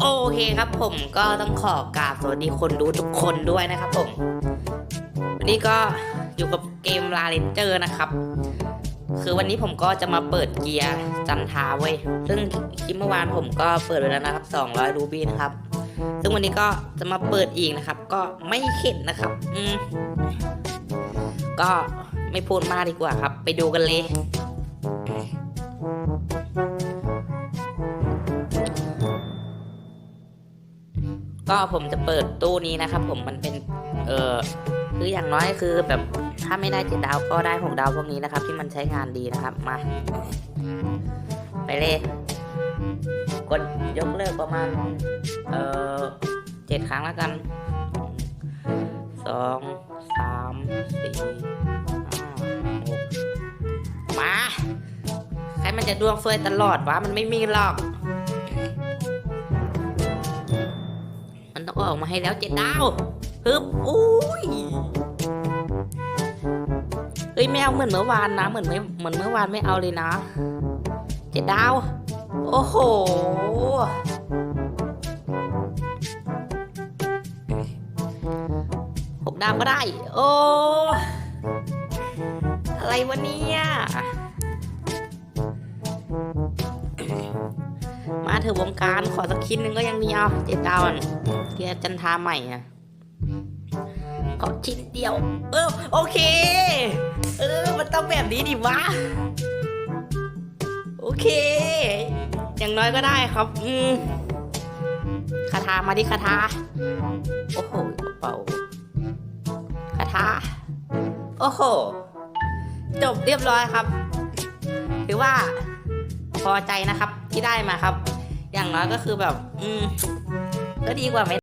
โอเคครับผมก็ต้องขอกราบสวัสดีคนดูทุกคนด้วยนะครับผม วันนี้ก็อยู่กับเกมลาเลนเจอร์นะครับ คือวันนี้ผมก็จะมาเปิดเกียร์จันทาเว้ยซึ่งคลิปเมื่อวานผมก็เปิดไปแล้วนะครับ200รูบี้นะครับ ซึ่งวันนี้ก็จะมาเปิดอีกนะครับ ก็ไม่เข็ดนะครับ อืมก็ไม่พูดมากดีกว่าครับ ไปดูกันเลย ก็ผมจะเปิดตู้นี้นะครับผมมันเป็นเออคืออย่างน้อยคือแบบถ้าไม่ได้เจ็ดดาวก็ได้หกดาวพวกนี้นะครับ ที่มันใช้งานดีนะครับมา ไปเลย กดยกเลิกประมาณเออเจ็ดครั้งแล้วกันสองสามสี่ห้าหกมา ใครมันจะดวงเฟยตลอดวะมันไม่มีหรอก มันต้อออกมาให้แล้วเจ็ดดาวฮึบอุ้ยเฮ้ยไม่เอาเหมือนเมื่อวานนะเหมือนไม่เหมือนเมื่อวานไม่เอาเลยนะเจ็ดดาว โอ้โหหกดาวก็ได้ โอ้อะไรวะเนี่ย เถอะวงการขอสักชิ้นหนึ่งก็ยังดีเอาเจ็ดดาวเกียจันทาใหม่อะขอชิ้นเดียว เออโอเค เออ มันต้องแบบนี้ดิวะ โอเค อย่างน้อยก็ได้ครับ อืมคาถามาดิคาถาโอ้โหกระเป๋าคาถาโอ้โห จบเรียบร้อยครับ ถือว่าพอใจนะครับที่ได้มาครับ อย่างน้อยก็คือแบบ อืมก็ดีกว่าไม่